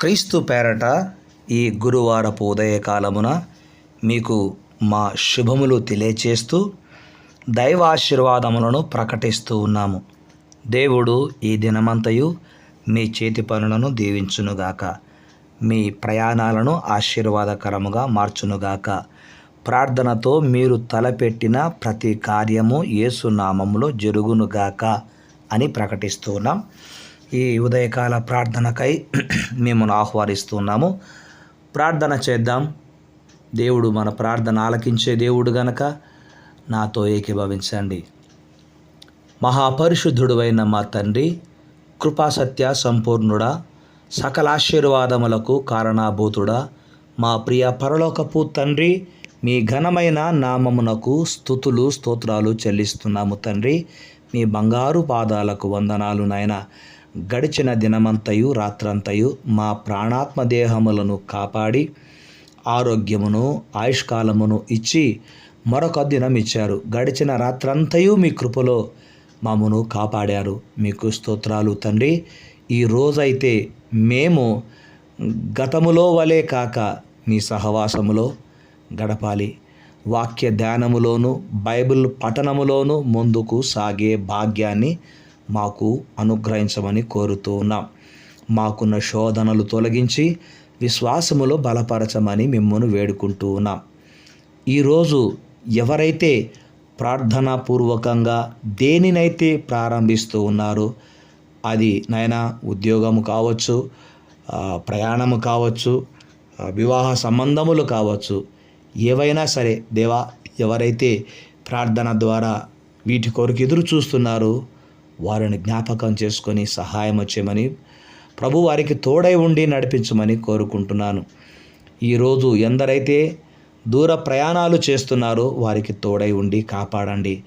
క్రీస్తు పేరట ఈ గురువారపు ఉదయకాలమున మీకు మా శుభములు తెలియచేస్తూ దైవాశీర్వాదములను ప్రకటిస్తూ ఉన్నాము. దేవుడు ఈ దినమంతయు మీ చేతి పనులను దీవించునుగాక. మీ ప్రయాణాలను ఆశీర్వాదకరముగా మార్చునుగాక. ప్రార్థనతో మీరు తలపెట్టిన ప్రతి కార్యము యేసునామములో జరుగునుగాక అని ప్రకటిస్తూ ఉన్నాం. ఈ ఉదయకాల ప్రార్థనకై మిమ్మల్ని ఆహ్వానిస్తున్నాము. ప్రార్థన చేద్దాం. దేవుడు మన ప్రార్థన ఆలకించే దేవుడు గనక నాతో ఏకీభవించండి. మహాపరిశుద్ధుడువైన మా తండ్రి కృపాసత్య సంపూర్ణుడా సకల ఆశీర్వాదములకు కారణాభూతుడా మా ప్రియ పరలోకపు తండ్రి మీ ఘనమైన నామమునకు స్థుతులు స్తోత్రాలు చెల్లిస్తున్నాము తండ్రి. మీ బంగారు పాదాలకు వందనాలు నాయన. గడిచిన దినమంతయు రాత్రంతయు మా ప్రాణాత్మ దేహములను కాపాడి ఆరోగ్యమును ఆయుష్కాలమును ఇచ్చి మరొక దినం ఇచ్చారు గడిచిన రాత్రంతయు మీ కృపలో మమ్మను కాపాడారు. మీకు స్తోత్రాలు తండ్రి. ఈ రోజైతే మేము గతములో వలే కాక మీ సహవాసములో గడపాలి. వాక్య ధ్యానములోను బైబిల్ పఠనములోను ముందుకు సాగే భాగ్యాన్ని మాకు అనుగ్రహించమని కోరుతూ ఉన్నాం. మాకున్న శోధనలు తొలగించి విశ్వాసములో బలపరచమని మిమ్మల్ని వేడుకుంటూ ఉన్నాం. ఈరోజు ఎవరైతే ప్రార్థనాపూర్వకంగా దేనినైతే ప్రారంభిస్తూ ఉన్నారో అది నైనా ఉద్యోగము కావచ్చు ప్రయాణము కావచ్చు వివాహ సంబంధములు కావచ్చు ఏవైనా సరే దేవా ఎవరైతే ప్రార్థన ద్వారా వీటి కొరకు ఎదురు చూస్తున్నారో వారిని జ్ఞాపకం చేసుకొని సహాయం వచ్చేమని ప్రభు వారికి తోడై ఉండి నడిపించమని కోరుకుంటున్నాను. ఈరోజు ఎందరైతే దూర ప్రయాణాలు చేస్తున్నారో వారికి తోడై ఉండి కాపాడండి.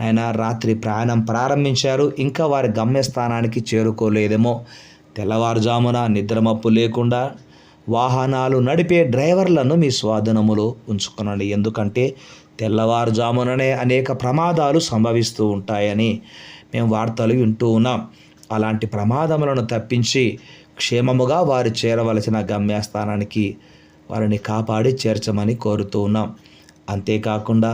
నాయన రాత్రి ప్రయాణం ప్రారంభించారు ఇంకా వారి గమ్యస్థానానికి చేరుకోలేదేమో. తెల్లవారుజామున నిద్రమప్పు లేకుండా వాహనాలు నడిపే డ్రైవర్లను మీ స్వాధీనములో ఉంచుకునండి. ఎందుకంటే తెల్లవారుజాముననే అనేక ప్రమాదాలు సంభవిస్తూ ఉంటాయని మేము వార్తలు వింటూ ఉన్నాం. అలాంటి ప్రమాదములను తప్పించి క్షేమముగా వారు చేరవలసిన గమ్యస్థానానికి వారిని కాపాడి చేర్చమని కోరుతూ ఉన్నాం. అంతేకాకుండా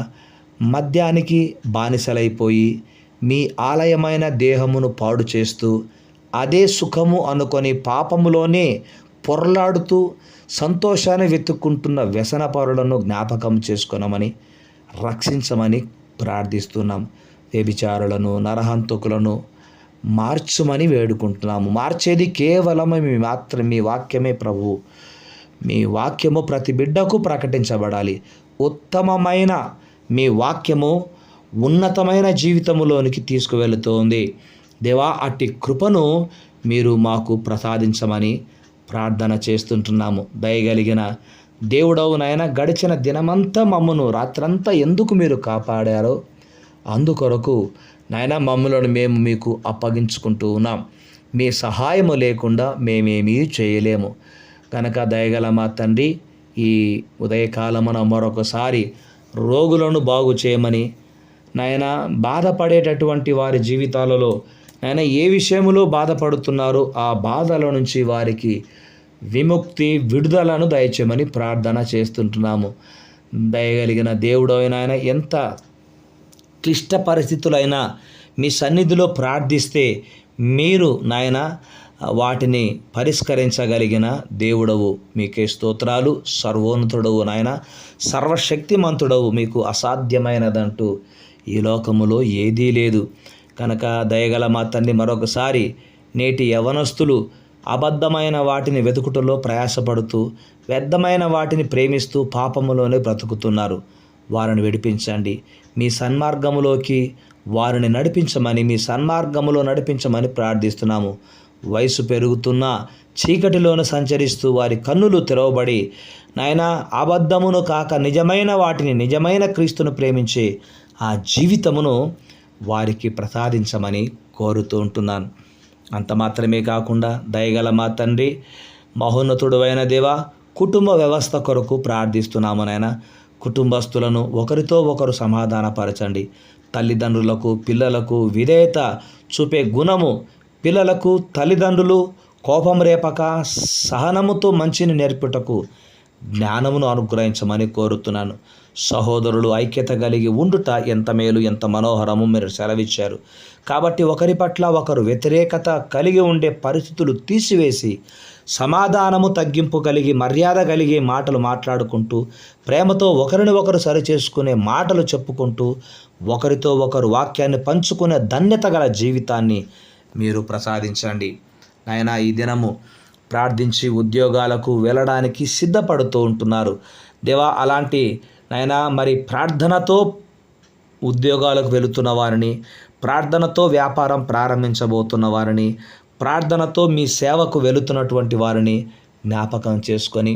మద్యానికి బానిసలైపోయి మీ ఆలయమైన దేహమును పాడు చేస్తూ అదే సుఖము అనుకొని పాపములోనే పొరలాడుతూ సంతోషాన్ని వెతుక్కుంటున్న వ్యసనపరులను జ్ఞాపకం చేసుకున్నామని రక్షించమని ప్రార్థిస్తున్నాం. వ్యభిచారులను నరహంతకులను మార్చుమని వేడుకుంటున్నాము. మార్చేది కేవలం మీ మాత్రం మీ వాక్యమే ప్రభు. మీ వాక్యము ప్రతి బిడ్డకు ప్రకటించబడాలి. ఉత్తమమైన మీ వాక్యము ఉన్నతమైన జీవితములోనికి తీసుకువెళుతోంది. దేవా అట్టి కృపను మీరు మాకు ప్రసాదించమని ప్రార్థన చేస్తుంటున్నాము. దయగలిగిన దేవుడవు నాయన గడిచిన దినమంతా మమ్మను రాత్రంతా ఎందుకు మీరు కాపాడారో అందుకొరకు నాయన మమ్మలను మేము మీకు అప్పగించుకుంటూ ఉన్నాం. మీ సహాయము లేకుండా మేమేమీ చేయలేము. కనుక దయగల మా తండ్రి ఈ ఉదయకాలమున మరొకసారి రోగులను బాగు చేయమని నాయన బాధపడేటటువంటి వారి జీవితాలలో నాయన ఏ విషయంలో బాధపడుతున్నారో ఆ బాధల నుంచి వారికి విముక్తి విడుదలను దయచేయమని ప్రార్థన చేస్తుంటున్నాము. దయగలిగిన దేవుడు ఆయన ఎంత క్లిష్ట పరిస్థితులైనా మీ సన్నిధిలో ప్రార్థిస్తే మీరు నాయన వాటిని పరిష్కరించగలిగిన దేవుడవు మీకే స్తోత్రాలు. సర్వోన్నతుడవు నాయన సర్వశక్తిమంతుడవు మీకు అసాధ్యమైనదంటూ ఈ లోకములో ఏదీ లేదు. కనుక దయగల మా తండ్రి మరొకసారి నేటి యవనస్తులు అబద్ధమైన వాటిని వెతుకుటలో ప్రయాసపడుతూ వ్యర్థమైన వాటిని ప్రేమిస్తూ పాపములోనే బ్రతుకుతున్నారు. వారిని విడిపించండి. మీ సన్మార్గములోకి వారిని నడిపించమని మీ సన్మార్గములో నడిపించమని ప్రార్థిస్తున్నాము. వయసు పెరుగుతున్న చీకటిలోను సంచరిస్తూ వారి కన్నులు తెరవబడి నాయన అబద్ధమును కాక నిజమైన వాటిని నిజమైన క్రీస్తును ప్రేమించి ఆ జీవితమును వారికి ప్రసాదించమని కోరుతూ ఉంటున్నాను. అంత మాత్రమే కాకుండా దయగల మా తండ్రి మహోన్నతుడు అయిన దేవా కుటుంబ వ్యవస్థ కొరకు ప్రార్థిస్తున్నాము నాయన. కుటుంబస్తులను ఒకరితో ఒకరు సమాధానపరచండి. తల్లిదండ్రులకు పిల్లలకు విధేయత చూపే గుణము పిల్లలకు తల్లిదండ్రులు కోపం రేపక సహనముతో మంచిని నేర్పుటకు జ్ఞానమును అనుగ్రహించమని కోరుతున్నాను. సహోదరులు ఐక్యత కలిగి ఉండుట ఎంత మేలు ఎంత మనోహరము మీరు సెలవిచ్చారు. కాబట్టి ఒకరి పట్ల ఒకరు వ్యతిరేకత కలిగి ఉండే పరిస్థితులు తీసివేసి సమాధానము తగ్గింపు కలిగి మర్యాద కలిగే మాటలు మాట్లాడుకుంటూ ప్రేమతో ఒకరిని ఒకరు సరిచేసుకునే మాటలు చెప్పుకుంటూ ఒకరితో ఒకరు వాక్యాన్ని పంచుకునే ధన్యత గల జీవితాన్ని మీరు ప్రసాదించండి. నాయన ఈ దినము ప్రార్థించి ఉద్యోగాలకు వెళ్ళడానికి సిద్ధపడుతూ ఉంటున్నారు. దేవా అలాంటి నాయన మరి ప్రార్థనతో ఉద్యోగాలకు వెళుతున్న వారిని ప్రార్థనతో వ్యాపారం ప్రారంభించబోతున్న వారిని ప్రార్థనతో మీ సేవకు వెళుతున్నటువంటి వారిని జ్ఞాపకం చేసుకొని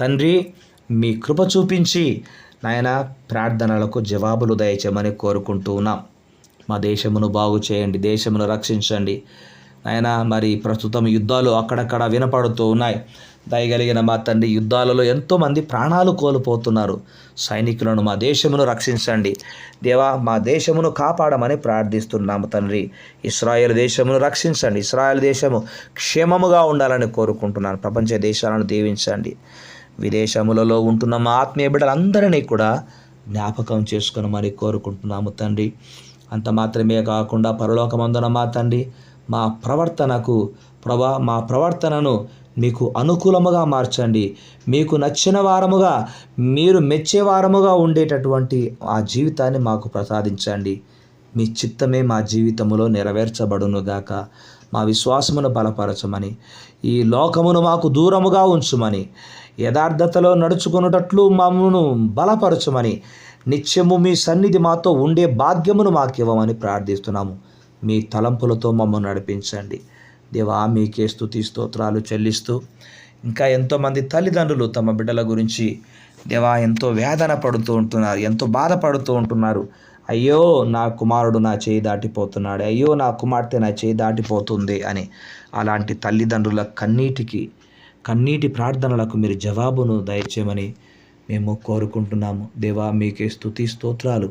తండ్రి మీ కృప చూపించి నాయన ప్రార్థనలకు జవాబులు దయచేయమని కోరుకుంటూ ఉన్నాం. మా దేశమును బాగు చేయండి దేశమును రక్షించండి. ఆయన మరి ప్రస్తుతం యుద్ధాలు అక్కడక్కడ వినపడుతూ ఉన్నాయి. దయగలిగిన మా తండ్రి యుద్ధాలలో ఎంతోమంది ప్రాణాలు కోల్పోతున్నారు. సైనికులను మా దేశమును రక్షించండి. దేవా మా దేశమును కాపాడమని ప్రార్థిస్తున్నాము తండ్రి. ఇస్రాయేల్ దేశమును రక్షించండి. ఇస్రాయేల్ దేశము క్షేమముగా ఉండాలని కోరుకుంటున్నాను. ప్రపంచ దేశాలను దీవించండి. విదేశములలో ఉంటున్న మా ఆత్మీయ బిడ్డలందరినీ కూడా జ్ఞాపకం చేసుకుని మరి కోరుకుంటున్నాము తండ్రి. అంత మాత్రమే కాకుండా పరలోకమందున మా తండ్రి మా ప్రవర్తనకు ప్రభా మా ప్రవర్తనను మీకు అనుకూలముగా మార్చండి. మీకు నచ్చిన వారముగా మీరు మెచ్చే వారముగా ఉండేటటువంటి ఆ జీవితాన్ని మాకు ప్రసాదించండి. మీ చిత్తమే మా జీవితంలో నెరవేర్చబడునుగాక. మా విశ్వాసమును బలపరచమని ఈ లోకమును మాకు దూరముగా ఉంచుమని యథార్థతలో నడుచుకున్నట్లు మమ్మను బలపరచమని నిత్యము మీ సన్నిధి మాతో ఉండే భాగ్యమును మాకు ఇవ్వమని ప్రార్థిస్తున్నాము. మీ తలంపులతో మమ్మల్ని నడిపించండి. దేవా మీకే స్థుతి స్తోత్రాలు చెల్లిస్తూ ఇంకా ఎంతోమంది తల్లిదండ్రులు తమ బిడ్డల గురించి దేవా ఎంతో వేదన పడుతూ ఉంటున్నారు ఎంతో బాధపడుతూ ఉంటున్నారు. అయ్యో నా కుమారుడు నా చేయి దాటిపోతున్నాడు అయ్యో నా కుమార్తె నా చేయి దాటిపోతుంది అని అలాంటి తల్లిదండ్రుల కన్నీటికి కన్నీటి ప్రార్థనలకు మీరు జవాబును దయచేయమని మేము కోరుకుంటున్నాము. దేవా మీకే స్థుతి స్తోత్రాలు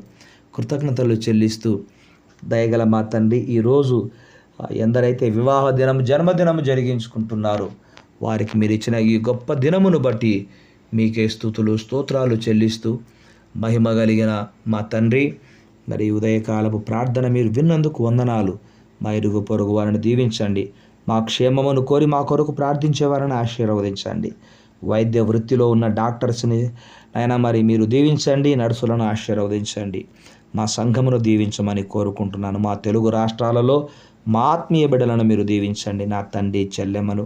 కృతజ్ఞతలు చెల్లిస్తూ దయగల మా తండ్రి ఈరోజు ఎందరైతే వివాహ దినం జన్మదినము జరిగించుకుంటున్నారో వారికి మీరు ఇచ్చిన ఈ గొప్ప దినమును బట్టి మీకే స్థుతులు స్తోత్రాలు చెల్లిస్తూ మహిమ కలిగిన మా తండ్రి మరి ఉదయకాలపు ప్రార్థన మీరు విన్నందుకు వందనాలు. మా ఇరుగు పొరుగు వారిని దీవించండి. మా క్షేమమును కోరి మా కొరకు ప్రార్థించేవారిని ఆశీర్వదించండి. వైద్య వృత్తిలో ఉన్న డాక్టర్స్ని అయినా మరి మీరు దీవించండి నర్సులను ఆశీర్వదించండి. మా సంఘమును దీవించమని కోరుకుంటున్నాను. మా తెలుగు రాష్ట్రాలలో మా ఆత్మీయ బిడ్డలను మీరు దీవించండి. నా తండ్రి చెల్లెమ్మను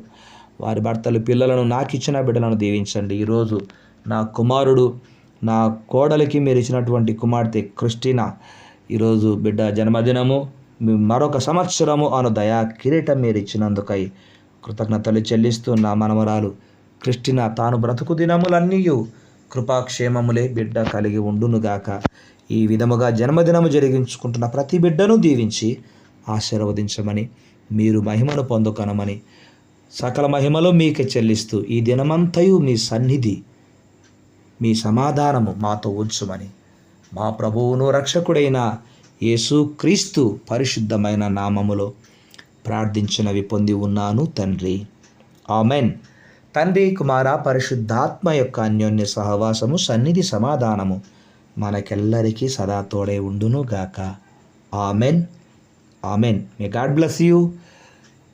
వారి భర్తలు పిల్లలను నాకు ఇచ్చిన బిడ్డలను దీవించండి. ఈరోజు నా కుమారుడు నా కోడలికి మీరు ఇచ్చినటువంటి కుమార్తె క్రిస్టినా ఈరోజు బిడ్డ జన్మదినము మరొక సంవత్సరము అను దయా కిరీటం మీరు ఇచ్చినందుకై కృతజ్ఞతలు చెల్లిస్తూ నా మనవరాలు క్రిస్టినా తాను బ్రతుకు దినములన్నీ కృపాక్షేమములే బిడ్డ కలిగి ఉండునుగాక. ఈ విధముగా జన్మదినము జరిగించుకుంటున్న ప్రతి బిడ్డను దీవించి ఆశీర్వదించమని మీరు మహిమను పొందుకనమని సకల మహిమలు మీకే చెల్లిస్తూ ఈ దినమంతయు మీ సన్నిధి మీ సమాధానము మాతో ఉంచుమని మా ప్రభువును రక్షకుడైన యేసు క్రీస్తు పరిశుద్ధమైన నామములో ప్రార్థించినవి పొంది ఉన్నాను తండ్రి. ఆమెన్. తండ్రి కుమార పరిశుద్ధాత్మ యొక్క అన్యోన్య సహవాసము సన్నిధి సమాధానము. మనకెల్లరికీ సదా తోడే ఉండును గాక. Amen. Amen. May God bless you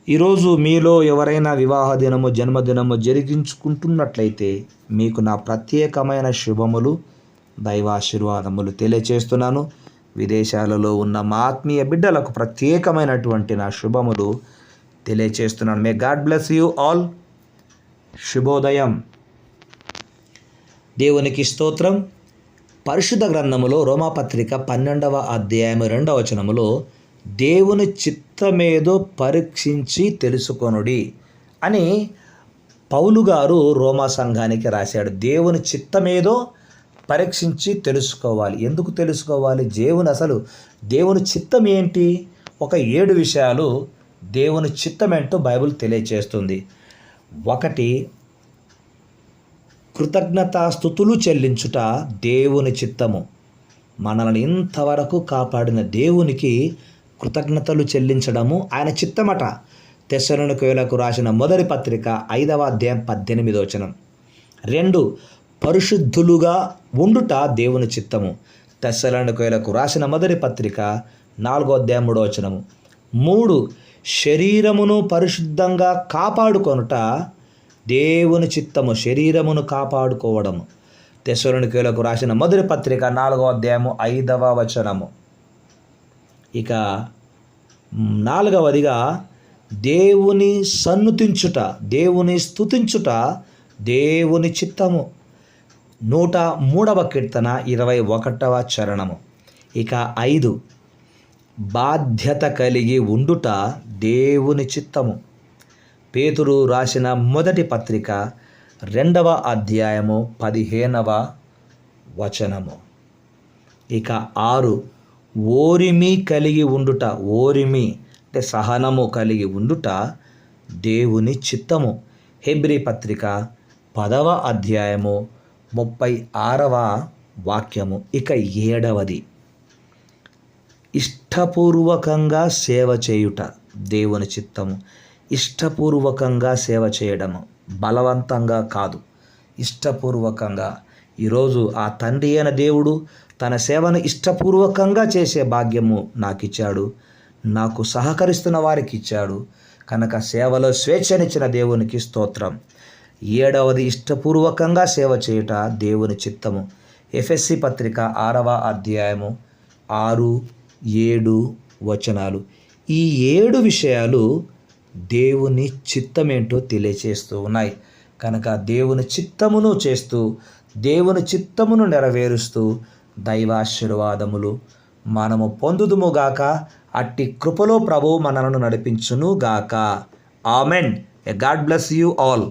ఈరోజు మీలో ఎవరైనా వివాహ దినము జన్మదినము జరిగించుకుంటున్నట్లయితే మీకు నా ప్రత్యేకమైన శుభములు దైవాశీర్వాదములు తెలియచేస్తున్నాను. విదేశాలలో ఉన్న మా ఆత్మీయ బిడ్డలకు ప్రత్యేకమైనటువంటి నా శుభములు తెలియచేస్తున్నాను. May God bless you all శుభోదయం. దేవునికి స్తోత్రం. పరిశుద్ధ గ్రంథములో రోమాపత్రిక పన్నెండవ అధ్యాయం రెండవ వచనములో దేవుని చిత్తమేదో పరీక్షించి తెలుసుకొనుడి అని పౌలు గారు రోమా సంఘానికి రాశాడు. దేవుని చిత్తమేదో పరీక్షించి తెలుసుకోవాలి. ఎందుకు తెలుసుకోవాలి? దేవుని అసలు దేవుని చిత్తం ఏంటి? ఒక ఏడు విషయాలు దేవుని చిత్తమేంటో బైబిల్ తెలియచేస్తుంది. ఒకటి కృతజ్ఞతాస్థుతులు చెల్లించుట దేవుని చిత్తము. మనల్ని ఇంతవరకు కాపాడిన దేవునికి కృతజ్ఞతలు చెల్లించడము ఆయన చిత్తమట. తెసలోనికయులకు రాసిన మొదటి పత్రిక ఐదవ అధ్యాయం పద్దెనిమిదో వచనం. రెండు పరిశుద్ధులుగా ఉండుట దేవుని చిత్తము. తెస్సలోనికయులకు రాసిన మొదటి పత్రిక నాలుగో అధ్యాయం మూడో వచనము. మూడు శరీరమును పరిశుద్ధంగా కాపాడుకొనుట దేవుని చిత్తము శరీరమును కాపాడుకోవడము. తెస్సలోనికయులకు రాసిన మొదటి పత్రిక నాలుగో అధ్యాయము ఐదవ వచనము. ఇక నాలుగవదిగా దేవుని సన్నుతించుట దేవుని స్తుతించుట దేవుని చిత్తము. నూట మూడవ కీర్తన ఇరవై ఒకటవ చరణము. ఇక ఐదు. బాధ్యత కలిగి ఉండుట దేవుని చిత్తము. పేతురు రాసిన మొదటి పత్రిక రెండవ అధ్యాయము పదిహేనవ వచనము. ఇక ఆరు ఓరిమి కలిగి ఉండుట ఓరిమి అంటే సహనము కలిగి ఉండుట దేవుని చిత్తము. హెబ్రి పత్రిక పదవ అధ్యాయము ముప్పై ఆరవ వాక్యము ఇక ఏడవది. ఇష్టపూర్వకంగా సేవ చేయుట దేవుని చిత్తము. ఇష్టపూర్వకంగా సేవ చేయడము బలవంతంగా కాదు. ఇష్టపూర్వకంగా. ఈరోజు ఆ తండ్రి అయిన దేవుడు తన సేవను ఇష్టపూర్వకంగా చేసే భాగ్యము నాకు ఇచ్చాడు నాకు సహకరిస్తున్న వారికి ఇచ్చాడు కనుక సేవలో స్వేచ్ఛనిచ్చిన దేవునికి స్తోత్రం. ఏడవది ఇష్టపూర్వకంగా సేవ చేయుట దేవుని చిత్తము. ఎఫ్ఎస్సి పత్రిక ఆరవ అధ్యాయము ఆరు ఏడు వచనాలు. ఈ ఏడు విషయాలు దేవుని చిత్తమేంటో తెలియచేస్తూ ఉన్నాయి. కనుక దేవుని చిత్తమును చేస్తూ దేవుని చిత్తమును నెరవేరుస్తూ దైవాశీర్వాదములు మనము పొందుదుముగాక అట్టి కృపలో ప్రభువు మనలను నడిపించును గాక. ఆమెన్. ఎ గాడ్ బ్లెస్ యూ ఆల్.